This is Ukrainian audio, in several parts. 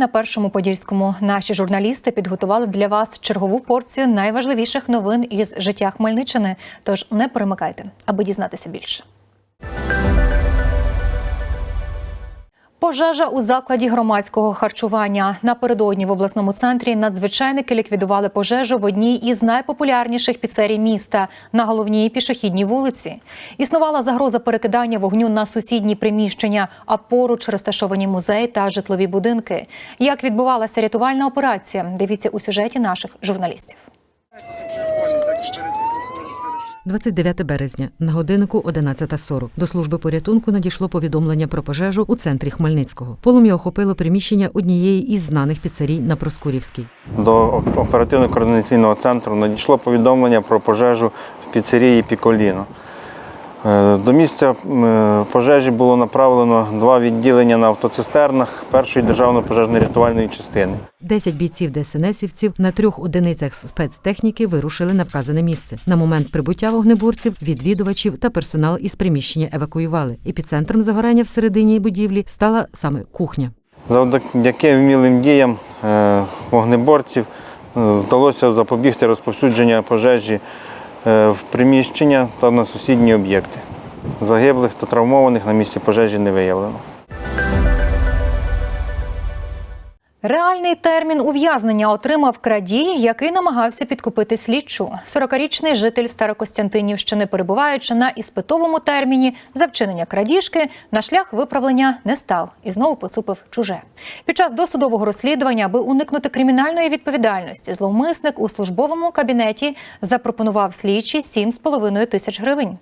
на першому подільському. Наші журналісти підготували для вас чергову порцію найважливіших новин із життя Хмельниччини. Тож не перемикайте, аби дізнатися більше. Пожежа у закладі громадського харчування напередодні в обласному центрі надзвичайники ліквідували пожежу в одній із найпопулярніших піцерій міста на головній пішохідній вулиці. Існувала загроза перекидання вогню на сусідні приміщення, а поруч розташовані музей та житлові будинки. Як відбувалася рятувальна операція? Дивіться у сюжеті наших журналістів. 29 березня на годиннику 11.40 до служби порятунку надійшло повідомлення про пожежу у центрі Хмельницького. Полум'я охопило приміщення однієї із знаних піцерій на Проскурівській. До оперативно-координаційного центру надійшло повідомлення про пожежу в піцерії Піколіно. Е, До місця пожежі було направлено два відділення на автоцистернах першої державної пожежно-рятувальної частини. Десять бійців ДСНСівців на трьох одиницях спецтехніки вирушили на вказане місце. На момент прибуття вогнеборців відвідувачів та персонал із приміщення евакуювали. Епіцентром загорання всередині будівлі стала саме кухня. Завдяки вмілим діям е, вогнеборців е, вдалося запобігти розповсюдження пожежі в приміщення та на сусідні об'єкти. Загиблих та травмованих на місці пожежі не виявлено. Реальний термін ув'язнення отримав крадій, який намагався підкупити слідчу. 40-річний житель Старокостянтинівщини, перебуваючи на іспитовому терміні за вчинення крадіжки, на шлях виправлення не став і знову поцупив чуже. Під час досудового розслідування, аби уникнути кримінальної відповідальності, зловмисник у службовому кабінеті запропонував слідчі 7,5 тисяч гривень.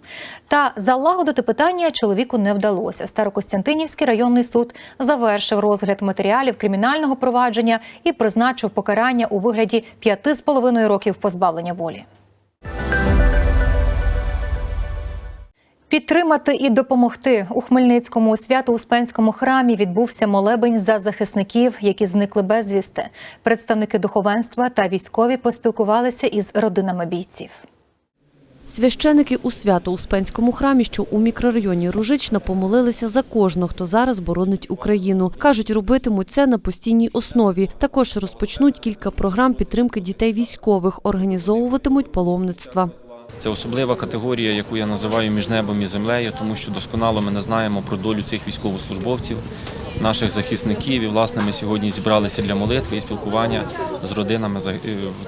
Та залагодити питання чоловіку не вдалося. Старокостянтинівський районний суд завершив розгляд матеріалів кримінального провадження і призначив покарання у вигляді 5,5 років позбавлення волі. Підтримати і допомогти у Хмельницькому свято-успенському храмі відбувся молебень за захисників, які зникли безвісти. Представники духовенства та військові поспілкувалися із родинами бійців. Священики у свято-успенському храмі, що у мікрорайоні Ружична, помолилися за кожного, хто зараз боронить Україну. Кажуть, робитимуть це на постійній основі. Також розпочнуть кілька програм підтримки дітей військових, організовуватимуть паломництва. Це особлива категорія, яку я називаю між небом і землею, тому що досконало ми не знаємо про долю цих військовослужбовців, наших захисників. І власне ми сьогодні зібралися для молитви і спілкування з родинами е,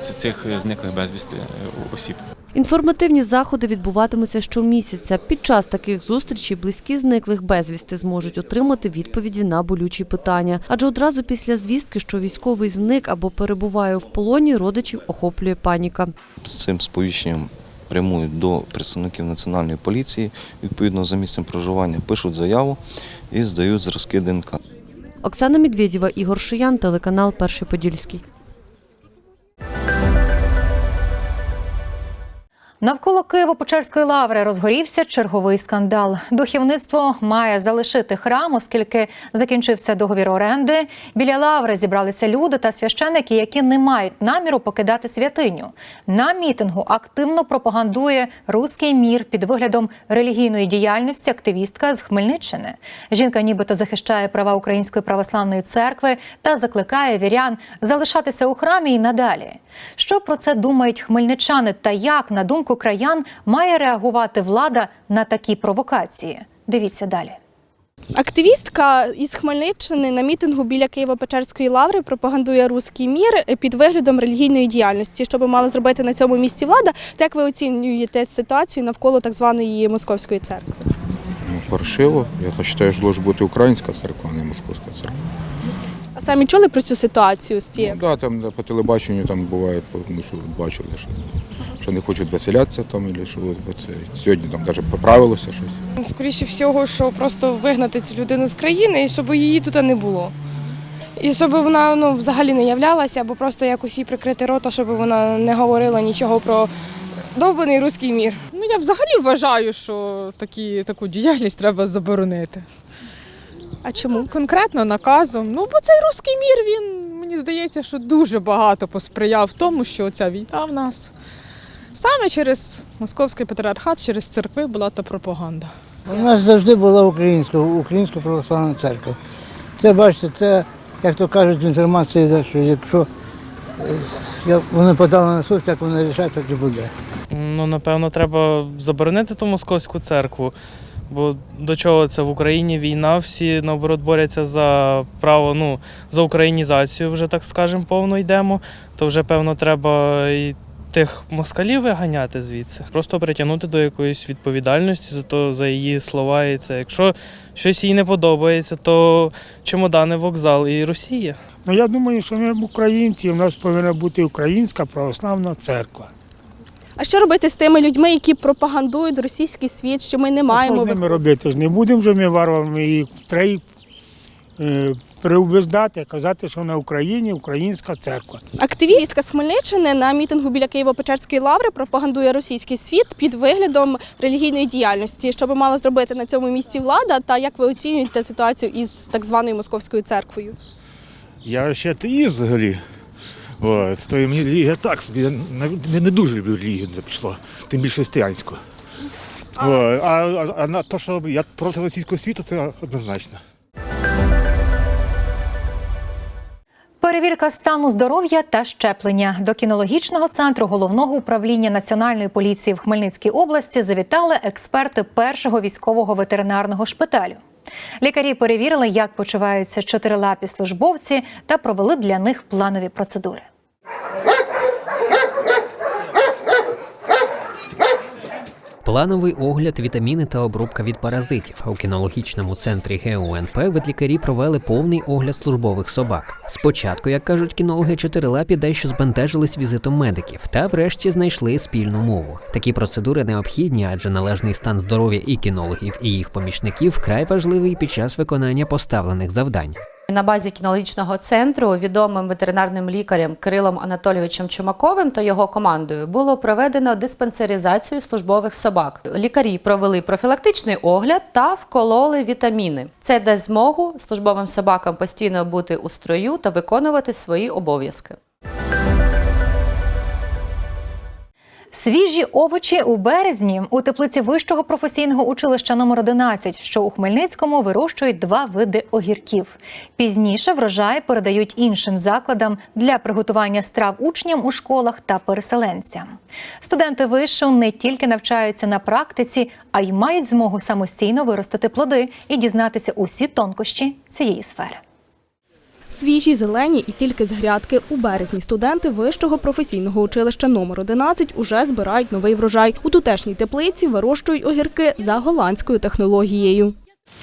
цих зниклих безвісти е, осіб. Інформативні заходи відбуватимуться щомісяця. Під час таких зустрічей близькі зниклих безвісти зможуть отримати відповіді на болючі питання. Адже одразу після звістки, що військовий зник або перебуває в полоні, родичів охоплює паніка. з цим сповіщенням прямують до представників національної поліції, відповідно за місцем проживання пишуть заяву і здають зразки ДНК. Оксана Медведєва, Ігор Шиян, телеканал Перший Подільський. Навколо Києво-Печерської лаври розгорівся черговий скандал. Духовництво має залишити храм, оскільки закінчився договір оренди. Біля лаври зібралися люди та священики, які не мають наміру покидати святиню. На мітингу активно пропагандує руський мір під виглядом релігійної діяльності активістка з Хмельниччини. Жінка нібито захищає права Української православної церкви та закликає вірян залишатися у храмі і надалі. Що про це думають хмельничани та як, на думку краян, має реагувати влада на такі провокації? Дивіться далі. Активістка із Хмельниччини на мітингу біля Києво-Печерської лаври пропагандує руський мір під виглядом релігійної діяльності. Що би мала зробити на цьому місці влада? Та як ви оцінюєте ситуацію навколо так званої московської церкви? Ну, паршиво. Я вважаю, що може бути українська церква, а не московська церква. А самі чули про цю ситуацію з Ну, цією? да, там по телебаченню там буває, тому що бачили, що, що не хочуть веселятися там, або що бо це сьогодні там навіть поправилося щось. Скоріше всього, що просто вигнати цю людину з країни і щоб її тут не було. І щоб вона ну, взагалі не являлася, або просто якось їй прикрити рота, щоб вона не говорила нічого про довбаний руський мір. Ну я взагалі вважаю, що такі, таку діяльність треба заборонити. А чому? Конкретно наказом. Ну, бо цей руський мір, він мені здається, що дуже багато посприяв тому, що ця війна в нас саме через московський патріархат, через церкви була та пропаганда. У нас завжди була українська, українська православна церква. Це бачите, це як то кажуть, інформація йде, що якщо е, як вони подали на суд, як вони рішать, так і буде. Ну, напевно, треба заборонити ту московську церкву. Бо до чого це в Україні війна, всі наоборот борються за право, ну, за українізацію, вже так скажемо, повно йдемо, то вже, певно, треба і тих москалів виганяти звідси. Просто притягнути до якоїсь відповідальності за то, за її слова. І це. Якщо щось їй не подобається, то чемодани, вокзал і Росія. Ну я думаю, що ми українці, у нас повинна бути українська православна церква. А що робити з тими людьми, які пропагандують російський світ, що ми не А маємо що з ними робити? Ж не будемо вже ми варварами і треба е, казати, що на Україні українська церква. Активістка з Хмельниччини на мітингу біля Києво-Печерської лаври пропагандує російський світ під виглядом релігійної діяльності. Що би мала зробити на цьому місці влада, та як ви оцінюєте ситуацію із так званою московською церквою? Я ще атеїст взагалі. От, то і мені релігія так собі. Я не, не дуже люблю релігію, де пішло, тим більше християнську. А, а, а на те, що я проти російського світу, це однозначно. Перевірка стану здоров'я та щеплення до кінологічного центру головного управління національної поліції в Хмельницькій області завітали експерти першого військового ветеринарного шпиталю. Лікарі перевірили, як почуваються чотирилапі службовці, та провели для них планові процедури. Плановий огляд, вітаміни та обробка від паразитів. У кінологічному центрі ГУНП ветлікарі провели повний огляд службових собак. Спочатку, як кажуть кінологи, чотирилапі дещо збентежились візитом медиків, та врешті знайшли спільну мову. Такі процедури необхідні, адже належний стан здоров'я і кінологів, і їх помічників вкрай важливий під час виконання поставлених завдань. На базі кінологічного центру відомим ветеринарним лікарем Кирилом Анатолійовичем Чумаковим та його командою було проведено диспансеризацію службових собак. Лікарі провели профілактичний огляд та вкололи вітаміни. Це дасть змогу службовим собакам постійно бути у строю та виконувати свої обов'язки. Свіжі овочі у березні у теплиці вищого професійного училища номер 11, що у Хмельницькому вирощують два види огірків. Пізніше врожай передають іншим закладам для приготування страв учням у школах та переселенцям. Студенти вишу не тільки навчаються на практиці, а й мають змогу самостійно виростити плоди і дізнатися усі тонкощі цієї сфери. Свіжі, зелені і тільки з грядки. У березні студенти вищого професійного училища номер 11 уже збирають новий врожай. У тутешній теплиці вирощують огірки за голландською технологією.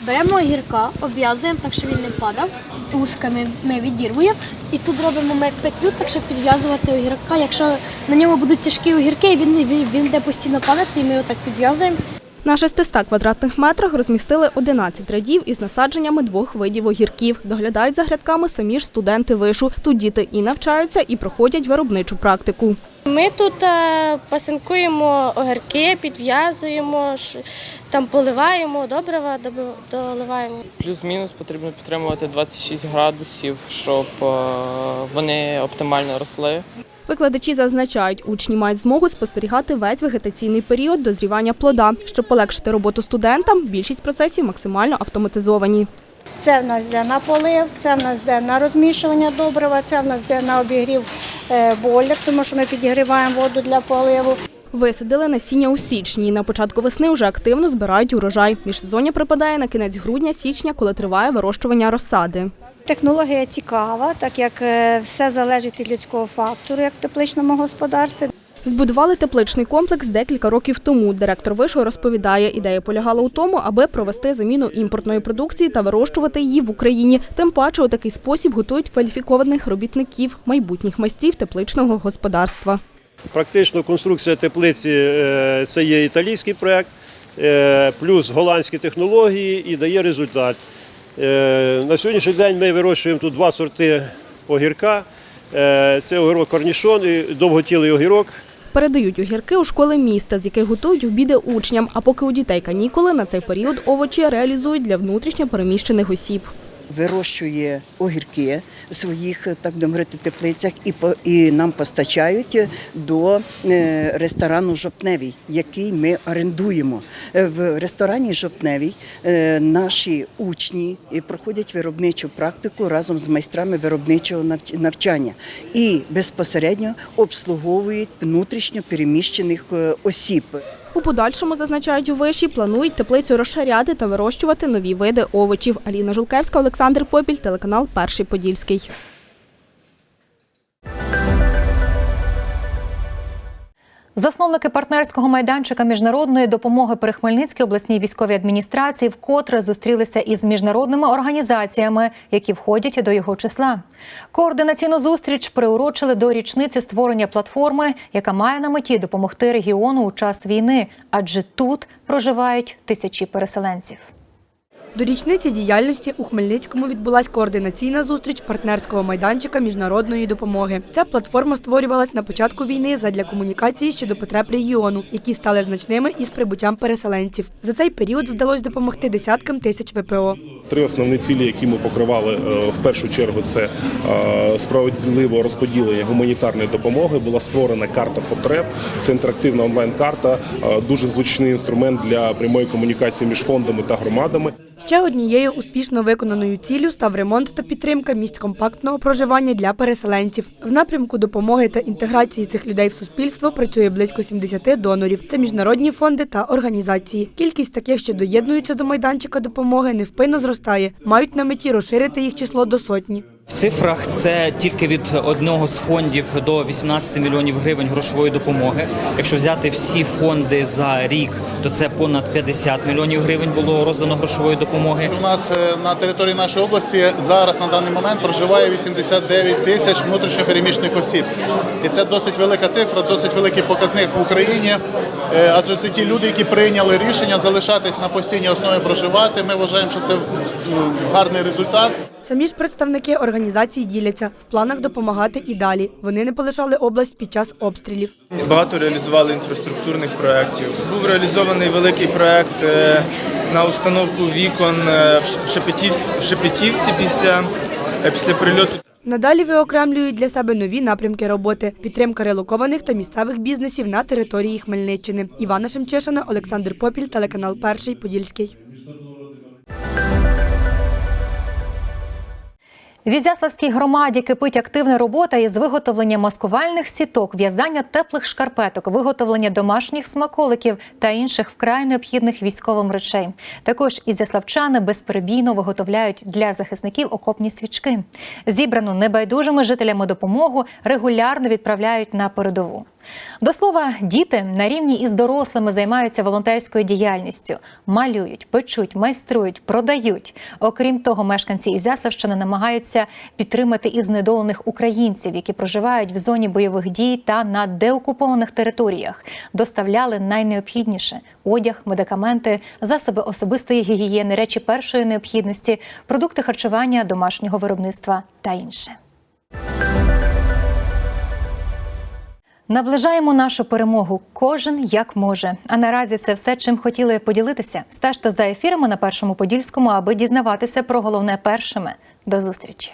Беремо огірка, обв'язуємо так, щоб він не падав. Усками ми відірвуємо. І тут робимо ми петлю, так щоб підв'язувати огірка. Якщо на ньому будуть тяжкі огірки, він, він, він буде постійно падати, і ми його так підв'язуємо. На 600 квадратних метрах розмістили 11 рядів із насадженнями двох видів огірків. Доглядають за грядками самі ж студенти вишу. Тут діти і навчаються, і проходять виробничу практику. Ми тут е, пасинкуємо огірки, підв'язуємо, там поливаємо, добрива доби- доливаємо. Плюс-мінус потрібно підтримувати 26 градусів, щоб е, вони оптимально росли. Викладачі зазначають, учні мають змогу спостерігати весь вегетаційний період дозрівання плода. Щоб полегшити роботу студентам, більшість процесів максимально автоматизовані. Це в нас йде на полив, це в нас йде на розмішування добрива, це в нас йде на обігрів е, бойлер, тому що ми підігріваємо воду для поливу. Висадили насіння у січні. На початку весни вже активно збирають урожай. Міжсезоння припадає на кінець грудня-січня, коли триває вирощування розсади. Технологія цікава, так як е, все залежить від людського фактору, як в тепличному господарстві. Збудували тепличний комплекс декілька років тому. Директор вишого розповідає, ідея полягала у тому, аби провести заміну імпортної продукції та вирощувати її в Україні. Тим паче у такий спосіб готують кваліфікованих робітників, майбутніх майстрів тепличного господарства. Практично конструкція теплиці е, це є італійський проєкт, е, плюс голландські технології і дає результат. Е, На сьогоднішній день ми вирощуємо тут два сорти огірка. Е, Це огірок корнішон і довготілий огірок. Передають огірки у школи міста, з яких готують обіди учням. А поки у дітей канікули на цей період овочі реалізують для внутрішньо переміщених осіб. Вирощує огірки в своїх, так говорити, теплицях і, по- і нам постачають до е, ресторану Жовтневий, який ми орендуємо. Е, В ресторані Жовтневий е, наші учні проходять виробничу практику разом з майстрами виробничого навчання і безпосередньо обслуговують внутрішньо переміщених осіб. У подальшому, зазначають у виші, планують теплицю розширяти та вирощувати нові види овочів. Аліна Жулкевська, Олександр Попіль, телеканал Перший Подільський. Засновники партнерського майданчика міжнародної допомоги при Хмельницькій обласній військовій адміністрації вкотре зустрілися із міжнародними організаціями, які входять до його числа. Координаційну зустріч приурочили до річниці створення платформи, яка має на меті допомогти регіону у час війни, адже тут проживають тисячі переселенців. До річниці діяльності у Хмельницькому відбулася координаційна зустріч партнерського майданчика міжнародної допомоги. Ця платформа створювалась на початку війни задля комунікації щодо потреб регіону, які стали значними із прибуттям переселенців. За цей період вдалося допомогти десяткам тисяч ВПО. Три основні цілі, які ми покривали е, в першу чергу, це е, справедливе розподілення гуманітарної допомоги. Була створена карта потреб. Це інтерактивна онлайн-карта, е, дуже зручний інструмент для прямої комунікації між фондами та громадами. Ще однією успішно виконаною ціллю став ремонт та підтримка місць компактного проживання для переселенців. В напрямку допомоги та інтеграції цих людей в суспільство працює близько 70 донорів. Це міжнародні фонди та організації. Кількість таких, що доєднуються до майданчика допомоги, невпинно зростає. Мають на меті розширити їх число до сотні. В цифрах це тільки від одного з фондів до 18 мільйонів гривень грошової допомоги. Якщо взяти всі фонди за рік, то це понад 50 мільйонів гривень було роздано грошової допомоги. У нас е, на території нашої області зараз на даний момент проживає 89 тисяч внутрішньопереміщених осіб. І це досить велика цифра, досить великий показник в Україні. Е, Адже це ті люди, які прийняли рішення залишатись на постійній основі проживати. Ми вважаємо, що це гарний результат. Самі ж представники організації діляться в планах допомагати і далі. Вони не полишали область під час обстрілів. Багато реалізували інфраструктурних проєктів. Був реалізований великий проєкт е, на установку вікон е, в Ш- в Шепетівці після, е, після прильоту. Надалі виокремлюють для себе нові напрямки роботи: підтримка релокованих та місцевих бізнесів на території Хмельниччини. Івана Шемчишина, Олександр Попіль, телеканал Перший Подільський. В Ізяславській громаді кипить активна робота із виготовлення маскувальних сіток, в'язання теплих шкарпеток, виготовлення домашніх смаколиків та інших вкрай необхідних військовим речей. Також ізяславчани безперебійно виготовляють для захисників окопні свічки. Зібрану небайдужими жителями допомогу регулярно відправляють на передову. До слова, діти на рівні із дорослими займаються волонтерською діяльністю, малюють, печуть, майструють, продають. Окрім того, мешканці Ізяславщини намагаються підтримати і знедолених українців, які проживають в зоні бойових дій та на деокупованих територіях. Доставляли найнеобхідніше одяг, медикаменти, засоби особистої гігієни, речі першої необхідності, продукти харчування, домашнього виробництва та інше. Наближаємо нашу перемогу. Кожен як може. А наразі це все, чим хотіли поділитися. Стежте за ефірами на першому подільському, аби дізнаватися про головне першими. До зустрічі.